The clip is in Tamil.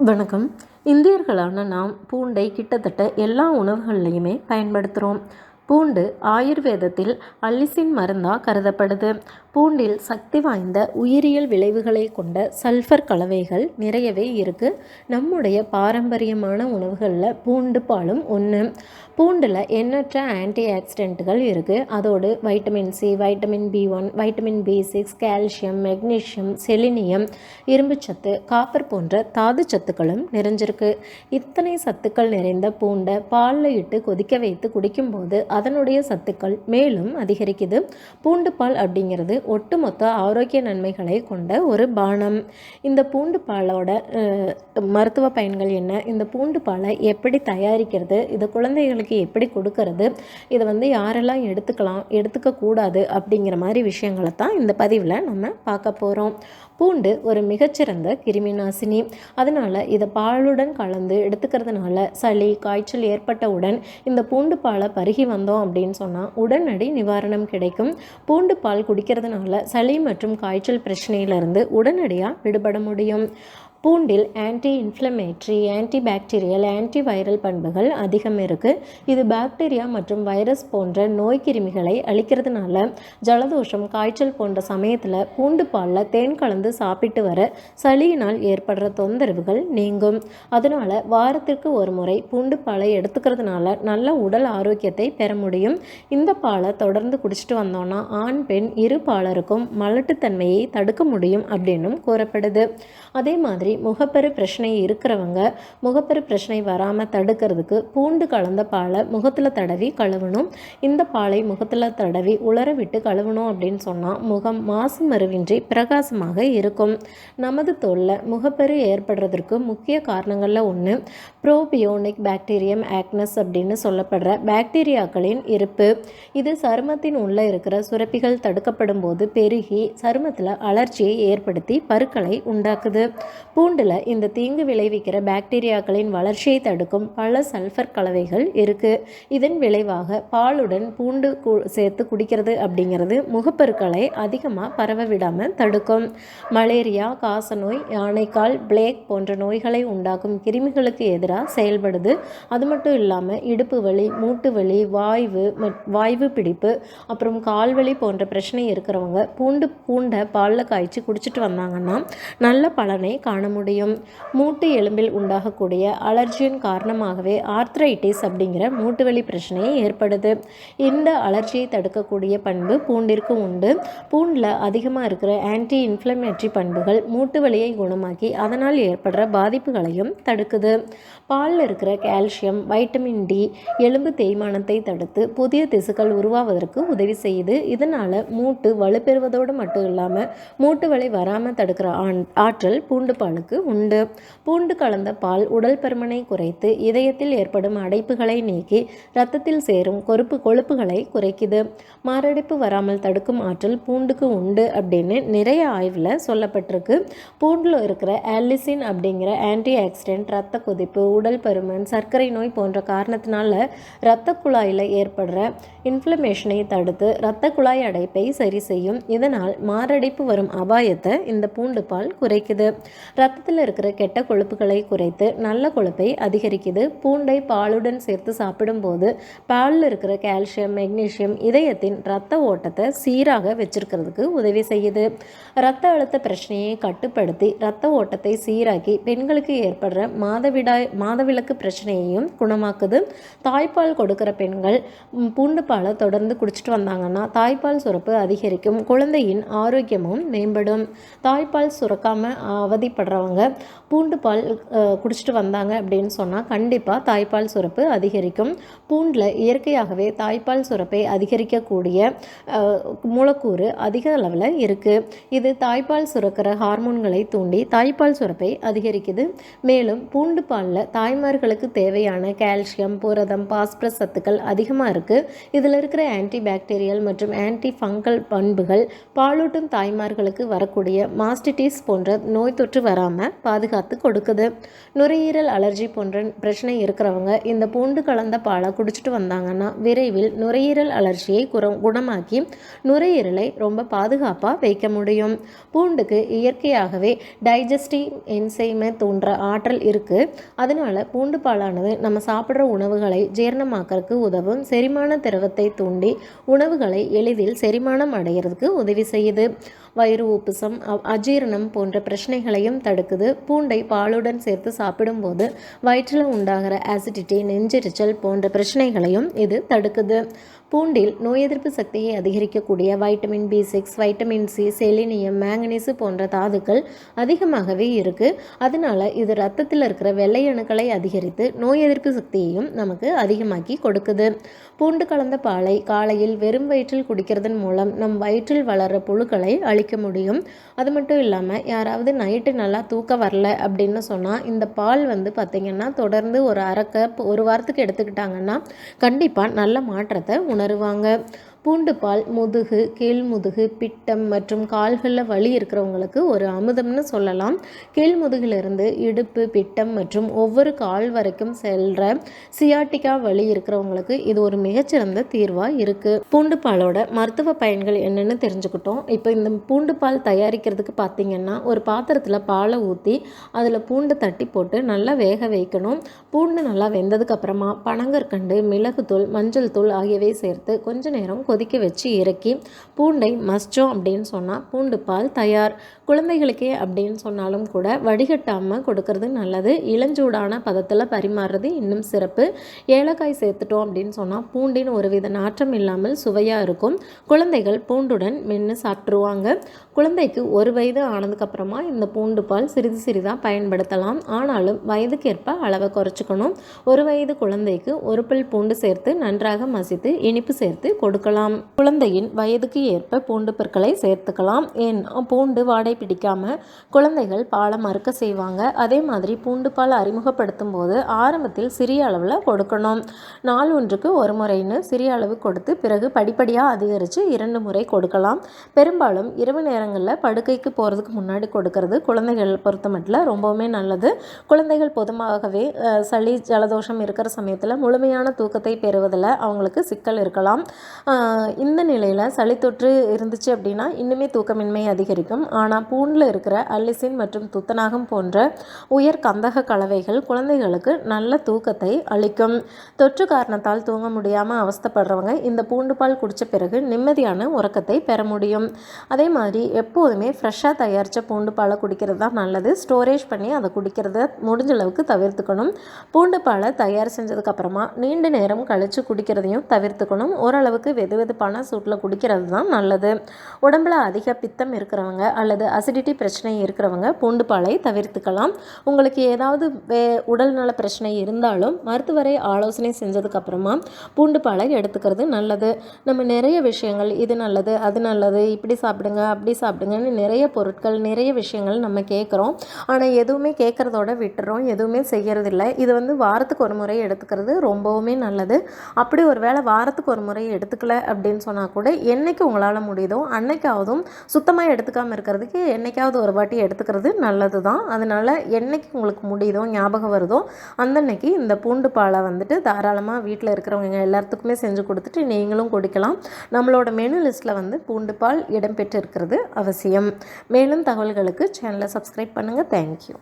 வணக்கம். இந்தியர்களான நாம் பூண்டை கிட்டத்தட்ட எல்லா உணவுகள்லையுமே பயன்படுத்துகிறோம் பூண்டு ஆயுர்வேதத்தில் அல்லிசின் மருந்தாக கருதப்படுது. பூண்டில் சக்தி வாய்ந்த உயிரியல் விளைவுகளை கொண்ட சல்ஃபர் கலவைகள் நிறையவே இருக்குது நம்முடைய பாரம்பரியமான உணவுகளில் பூண்டு பாலும் ஒன்று பூண்டில் எண்ணற்ற ஆன்டி ஆக்சிடென்ட்டுகள் இருக்குது அதோடு vitamin C vitamin B one vitamin B six calcium magnesium selenium இரும்புச்சத்து காப்பர் போன்ற தாது சத்துக்களும் நிறைஞ்சிருக்கு. இத்தனை சத்துக்கள் நிறைந்த பூண்டை பாலில் இட்டு கொதிக்க வைத்து குடிக்கும்போது அதனுடைய சத்துக்கள் மேலும் அதிகரிக்குது. பூண்டு பால் அப்படிங்கிறது ஒட்டுமொத்த ஆரோக்கிய நன்மைகளை கொண்ட ஒரு பானம். இந்த பூண்டு பாலோட மருத்துவ பயன்கள் என்ன? இந்த பூண்டு பாலை எப்படி தயாரிக்கிறது? இதை குழந்தைகளுக்கு எப்படி கொடுக்கறது? இதை வந்து யாரெல்லாம் எடுத்துக்கலாம் எடுத்துக்க கூடாது அப்படிங்கிற மாதிரி விஷயங்களை தான் இந்த பதிவில் நம்ம பார்க்க போகிறோம் பூண்டு ஒரு மிகச்சிறந்த கிருமி நாசினி அதனால் இதை பாலுடன் கலந்து எடுத்துக்கிறதுனால சளி காய்ச்சல் ஏற்பட்டவுடன் இந்த பூண்டு பாலை பருகி வந்தோம் அப்படின்னு சொன்னால் உடனடி நிவாரணம் கிடைக்கும். பூண்டு பால் குடிக்கிறதுனால சளி மற்றும் காய்ச்சல் பிரச்சனையிலிருந்து உடனடியாக விடுபட முடியும். பூண்டில் anti inflammatory anti bacterial anti viral பண்புகள் அதிகம் இருக்குது இது பாக்டீரியா மற்றும் வைரஸ் போன்ற நோய் கிருமிகளை அழிக்கிறதுனால ஜலதோஷம் காய்ச்சல் போன்ற சமயத்தில் பூண்டு பாலில் தேன் கலந்து சாப்பிட்டு வர சளியினால் ஏற்படுற தொந்தரவுகள் நீங்கும். அதனால் வாரத்திற்கு ஒரு முறை பூண்டு பாலை எடுத்துக்கிறதுனால நல்ல உடல் ஆரோக்கியத்தை பெற முடியும். இந்த பாலை தொடர்ந்து குடிச்சிட்டு வந்தோம்னா ஆண் பெண் இரு பாலருக்கும் மலட்டுத்தன்மையை தடுக்க முடியும் அப்படின்னும் கூறப்படுது. அதே மாதிரி முகப்பரு பிரச்சனை இருக்கிறவங்க முகப்பரு பிரச்சனை வராமல் தடுக்கிறதுக்கு பூண்டு கலந்த பாலை முகத்தில் தடவி கழுவணும். இந்த பாலை முகத்தில் தடவி உலர விட்டு கழுவணும் அப்படின்னு சொன்னால் முகம் மாசு மருவின்றி பிரகாசமாக இருக்கும். நமது தோலில் முகப்பரு ஏற்படுறதற்கு முக்கிய காரணங்களில் ஒன்று ப்ரோபியோனிக் பாக்டீரியம் ஆக்னஸ் அப்படின்னு சொல்லப்படுற பாக்டீரியாக்களின் இருப்பு. இது சருமத்தின் உள்ளே இருக்கிற சுரப்பிகள் தடுக்கப்படும் போது பெருகி சருமத்தில் அலர்ச்சியை ஏற்படுத்தி பருக்களை உண்டாக்குது. பூண்டில் இந்த தீங்கு விளைவிக்கிற பாக்டீரியாக்களின் வளர்ச்சியை தடுக்கும் பல சல்ஃபர் கலவைகள் இருக்குது இதன் விளைவாக பாலுடன் பூண்டு சேர்த்து குடிக்கிறது அப்படிங்கிறது முகப்பருக்களை அதிகமாக பரவ விடாமல் தடுக்கும். மலேரியா காசநோய் யானைக்கால் பிளேக் போன்ற நோய்களை உண்டாக்கும் கிருமிகளுக்கு எதிராக செயல்படுது. அது மட்டும் இல்லாமல் இடுப்பு வலி மூட்டு வலி வாய்வு வாய்வு பிடிப்பு அப்புறம் கால்வலி போன்ற பிரச்சனை இருக்கிறவங்க பூண்டு பூண்டை பாலில் காய்ச்சி குடிச்சிட்டு வந்தாங்கன்னா நல்ல பலனை காண முடியும். மூட்டு எலும்பில் உண்டாகக்கூடிய அலர்ஜியின் காரணமாகவே ஆர்த்ரைட்டிஸ் அப்படிங்கிற மூட்டுவலி பிரச்சனையை ஏற்படுது. இந்த அலர்ஜியை தடுக்கக்கூடிய பண்பு பூண்டிற்கு உண்டு. பூண்டில் அதிகமாக இருக்கிற ஆன்டி இன்ஃப்ளமேட்டரி பண்புகள் மூட்டு வலியை குணமாக்கி அதனால் ஏற்படுற பாதிப்புகளையும் தடுக்குது. பாலில் இருக்கிற கால்சியம் வைட்டமின் டி எலும்பு தேய்மானத்தை தடுத்து புதிய திசுக்கள் உருவாவதற்கு உதவி செய்யுது. இதனால் மூட்டு வலுப்பெறுவதோடு மட்டும் இல்லாமல் மூட்டு வலி வராமல் தடுக்கிற ஆண் ஆற்றல் பூண்டு பாலுக்கு உண்டு. பூண்டு கலந்த பால் உடல் பருமனை குறைத்து இதயத்தில் ஏற்படும் அடைப்புகளை நீக்கி இரத்தத்தில் சேரும் கொழுப்பு கொழுப்புகளை குறைக்குது. மாரடைப்பு வராமல் தடுக்கும் ஆற்றல் பூண்டுக்கு உண்டு அப்படின்னு நிறைய ஆய்வில் சொல்லப்பட்டிருக்கு. பூண்டில் இருக்கிற ஆலிசின் அப்படிங்கிற ஆன்டி ஆக்சிடென்ட் ரத்த கொதிப்பு உடல் பருமன் சர்க்கரை நோய் போன்ற காரணத்தினால இரத்த குழாயில் ஏற்படுற இன்ஃப்ளமேஷனை தடுத்து இரத்த குழாய் அடைப்பை சரி செய்யும். இதனால் மாரடைப்பு வரும் அபாயத்தை இந்த பூண்டு பால் குறைக்குது. ரத்தத்தில் இருக்கிற கெட்ட கொழுப்புகளை குறைத்து நல்ல கொழுப்பை அதிகரிக்குது. பூண்டை பாலுடன் சேர்த்து சாப்பிடும்போது பாலில் இருக்கிற கால்சியம் மெக்னீசியம் இதயத்தின் ரத்த ஓட்டத்தை சீராக வச்சிருக்கிறதுக்கு உதவி செய்யுது. ரத்த அழுத்த பிரச்சனையை கட்டுப்படுத்தி ரத்த ஓட்டத்தை சீராக்கி பெண்களுக்கு ஏற்படுற மாதவிடாய் மாதவிலக்கு பிரச்சனையையும் குணமாக்குது. தாய்ப்பால் கொடுக்கிற பெண்கள் பூண்டு பாலை தொடர்ந்து குடிச்சிட்டு வந்தாங்கன்னா தாய்ப்பால் சுரப்பு அதிகரிக்கும். குழந்தையின் ஆரோக்கியமும் மேம்படும். தாய்ப்பால் சுரக்காமல் அவதிப்படுற அவதிப்படுறவங்க பூண்டு பால் குடிச்சிட்டு வந்தாங்க அப்படின்னு சொன்னால் கண்டிப்பாக தாய்ப்பால் சுரப்பு அதிகரிக்கும். பூண்டில் இயற்கையாகவே தாய்ப்பால் சுரப்பை அதிகரிக்கக்கூடிய மூலக்கூறு அதிக அளவில் இருக்குது இது தாய்ப்பால் சுரக்கிற ஹார்மோன்களை தூண்டி தாய்ப்பால் சுரப்பை அதிகரிக்குது. மேலும் பூண்டு பாலில் தாய்மார்களுக்கு தேவையான கால்சியம் புரதம் பாஸ்பரஸ் சத்துக்கள் அதிகமாக இருக்குது இதில் இருக்கிற ஆன்டி பாக்டீரியல் மற்றும் ஆன்டி ஃபங்கல் பண்புகள் பாலூட்டும் தாய்மார்களுக்கு வரக்கூடிய மாஸ்டிட்டிஸ் போன்ற நோய் தொற்று வராமல் வராமல் பாதுகாத்து கொடுக்குது. நுரையீரல் அலர்ஜி போன்ற பிரச்சனை இருக்கிறவங்க இந்த பூண்டு கலந்த பாலை குடிச்சிட்டு வந்தாங்கன்னா விரைவில் நுரையீரல் அலர்ஜியை குற குணமாக்கி நுரையீரலை ரொம்ப பாதுகாப்பாக வைக்க முடியும். பூண்டுக்கு இயற்கையாகவே டைஜஸ்டிவ் என்சைமை தோன்ற ஆற்றல் இருக்குது அதனால் பூண்டு பாலானது நம்ம சாப்பிட்ற உணவுகளை ஜீரணமாக்கறதுக்கு உதவும். செரிமான திரவத்தை தூண்டி உணவுகளை எளிதில் செரிமானம் அடைகிறதுக்கு உதவி செய்யுது. வயிறு உப்புசம் அஜீரணம் போன்ற பிரச்சனைகளையும் தடுக்குது. பூண்டை பாலுடன் சேர்த்து சாப்பிடும்போது வயிற்றில் உண்டாகிற ஆசிடிட்டி நெஞ்செரிச்சல் போன்ற பிரச்சனைகளையும் இது தடுக்குது. பூண்டில் நோய் எதிர்ப்பு சக்தியை அதிகரிக்கக்கூடிய vitamin B six vitamin C selenium manganese போன்ற தாதுக்கள் அதிகமாகவே இருக்குது அதனால இது ரத்தத்தில் இருக்கிற வெள்ளை அணுக்களை அதிகரித்து நோய் எதிர்ப்பு சக்தியையும் நமக்கு அதிகமாக்கி கொடுக்குது. பூண்டு கலந்த பாலை காலையில் வெறும் வயிற்றில் குடிக்கிறதன் மூலம் நம் வயிற்றில் வளர்கிற புழுக்களை அழிக்க முடியும். அது மட்டும் இல்லாமல் யாராவது நைட்டு நல்லா தூக்கம் வரல அப்படின்னு சொன்னால் இந்த பால் வந்து பார்த்திங்கன்னா தொடர்ந்து ஒரு அரை கப் ஒரு வாரத்துக்கு எடுத்துக்கிட்டாங்கன்னா கண்டிப்பாக நல்ல மாற்றத்தை உணருவாங்க. பூண்டு பால் முதுகு கீழ்முதுகு பிட்டம் மற்றும் கால்களில் வலி இருக்கிறவங்களுக்கு ஒரு அமுதம்னு சொல்லலாம். கீழ்முதுகிலிருந்து இடுப்பு பிட்டம் மற்றும் ஒவ்வொரு கால் வரைக்கும் செல்ற சியாட்டிக்கா வலி இருக்கிறவங்களுக்கு இது ஒரு மிகச்சிறந்த தீர்வாக இருக்குது பூண்டு பாலோட மருத்துவ பயன்கள் என்னென்னு தெரிஞ்சுக்கிட்டோம். இப்போ இந்த பூண்டு பால் தயாரிக்கிறதுக்கு பார்த்தீங்கன்னா ஒரு பாத்திரத்தில் பாலை ஊற்றி அதில் பூண்டு தட்டி போட்டு நல்லா வேக வைக்கணும். பூண்டு நல்லா வெந்ததுக்கு அப்புறமா பனங்கற்கண்டு மிளகுத்தூள் மஞ்சள் தூள் ஆகியவை சேர்த்து கொஞ்ச நேரம் கொதிக்க வச்சு இறக்கி பூண்டை மஸ்டோம் அப்படின்னு சொன்னால் பூண்டு பால் தயார். குழந்தைகளுக்கே அப்படின்னு சொன்னாலும் கூட வடிகட்டாமல் கொடுக்கறது நல்லது. இளஞ்சூடான பதத்தில் பரிமாறுறது இன்னும் சிறப்பு. ஏலக்காய் சேர்த்துட்டோம் அப்படின்னு சொன்னால் பூண்டின் ஒருவித நாற்றம் இல்லாமல் சுவையாக இருக்கும். குழந்தைகள் பூண்டுடன் மென்று சாப்பிட்ருவாங்க குழந்தைக்கு ஒரு வயது ஆனதுக்கப்புறமா இந்த பூண்டு பால் சிறிது சிறிதாக பயன்படுத்தலாம். ஆனாலும் வயதுக்கேற்ப அளவை குறைச்சிக்கணும். ஒரு வயது குழந்தைக்கு ஒரு பல் பூண்டு சேர்த்து நன்றாக மசித்து இனிப்பு சேர்த்து கொடுக்கலாம். குழந்தையின் வயதுக்கு ஏற்ப பூண்டு பற்களை சேர்த்துக்கலாம். ஏன்னா பூண்டு வாடை பிடிக்காம குழந்தைகள் பாலை மறுக்க செய்வாங்க. அதே மாதிரி பூண்டு பால் அறிமுகப்படுத்தும் போது ஆரம்பத்தில் சிறிய அளவில் கொடுக்கணும். நாள் ஒன்றுக்கு ஒரு முறைன்னு சிறிய அளவு கொடுத்து பிறகு படிப்படியாக அதிகரித்து இரண்டு முறை கொடுக்கலாம். பெரும்பாலும் இரவு நேரங்களில் படுக்கைக்கு போகிறதுக்கு முன்னாடி கொடுக்கறது குழந்தைகள் பொறுத்த மட்டும் ரொம்பவுமே நல்லது. குழந்தைகள் பொதுவாகவே சளி ஜலதோஷம் இருக்கிற சமயத்தில் முழுமையான தூக்கத்தை பெறுவதில் அவங்களுக்கு சிக்கல் இருக்கலாம். இந்த நிலையில் சளி தொற்று இருந்துச்சு அப்படின்னா இன்னுமே தூக்கமின்மை அதிகரிக்கும். ஆனால் பூண்டில் இருக்கிற அல்லிசின் மற்றும் துத்தநாகம் போன்ற உயர் கந்தக கலவைகள் குழந்தைகளுக்கு நல்ல தூக்கத்தை அளிக்கும். தொற்று காரணத்தால் தூங்க முடியாமல் அவஸ்தைப்படுறவங்க இந்த பூண்டு பால் குடித்த பிறகு நிம்மதியான உறக்கத்தை பெற முடியும். அதே மாதிரி எப்போதுமே ஃப்ரெஷ்ஷாக தயாரித்த பூண்டு பாலை குடிக்கிறது தான் நல்லது. ஸ்டோரேஜ் பண்ணி அதை குடிக்கிறத முடிஞ்ச அளவுக்கு தவிர்த்துக்கணும். பூண்டு பாலை தயார் செஞ்சதுக்கப்புறமா நீண்ட நேரம் கழித்து குடிக்கிறதையும் தவிர்த்துக்கணும். ஓரளவுக்கு வெது வெதுப்பான சூட்டில் குடிக்கிறது தான் நல்லது. உடம்புல அதிக பித்தம் இருக்கிறவங்க அல்லது அசிடிட்டி பிரச்சனை இருக்கிறவங்க பூண்டு பாலை தவிர்த்துக்கலாம். உங்களுக்கு ஏதாவது வே உடல்நல பிரச்சனை இருந்தாலும் மருத்துவரை ஆலோசனை செஞ்சதுக்கப்புறமா பூண்டு பாலை எடுத்துக்கிறது நல்லது. நம்ம நிறைய விஷயங்கள் இது நல்லது அது நல்லது இப்படி சாப்பிடுங்க அப்படி சாப்பிடுங்கன்னு நிறைய பொருட்கள் நிறைய விஷயங்கள் நம்ம கேட்குறோம். ஆனால் எதுவுமே கேட்குறதோட விட்டுறோம் எதுவுமே செய்கிறதில்ல இது வந்து வாரத்துக்கு ஒரு முறை எடுத்துக்கிறது ரொம்பவுமே நல்லது. அப்படி ஒரு வேளை வாரத்துக்கு ஒரு முறை எடுத்துக்கல அப்படின்னு சொன்னால் கூட என்றைக்கு உங்களால் முடியுதோ அன்னைக்காவதும் சுத்தமாக எடுத்துக்காமல் இருக்கிறதுக்கு என்னைக்காவது ஒரு வாட்டி எடுத்துக்கிறது நல்லது தான் அதனால் என்னைக்கு உங்களுக்கு முடியுதோ ஞாபகம் வருதோ அந்த அன்னைக்கு இந்த பூண்டு பாலை வந்துட்டு தாராளமாக வீட்டில் இருக்கிறவங்க எல்லாத்துக்குமே செஞ்சு கொடுத்துட்டு நீங்களும் குடிக்கலாம். நம்மளோட மெனு லிஸ்ட்டில் வந்து பூண்டு பால் இடம்பெற்று இருக்கிறது அவசியம். மேலும் தகவல்களுக்கு சேனலை சப்ஸ்கிரைப் பண்ணுங்கள் தேங்க்யூ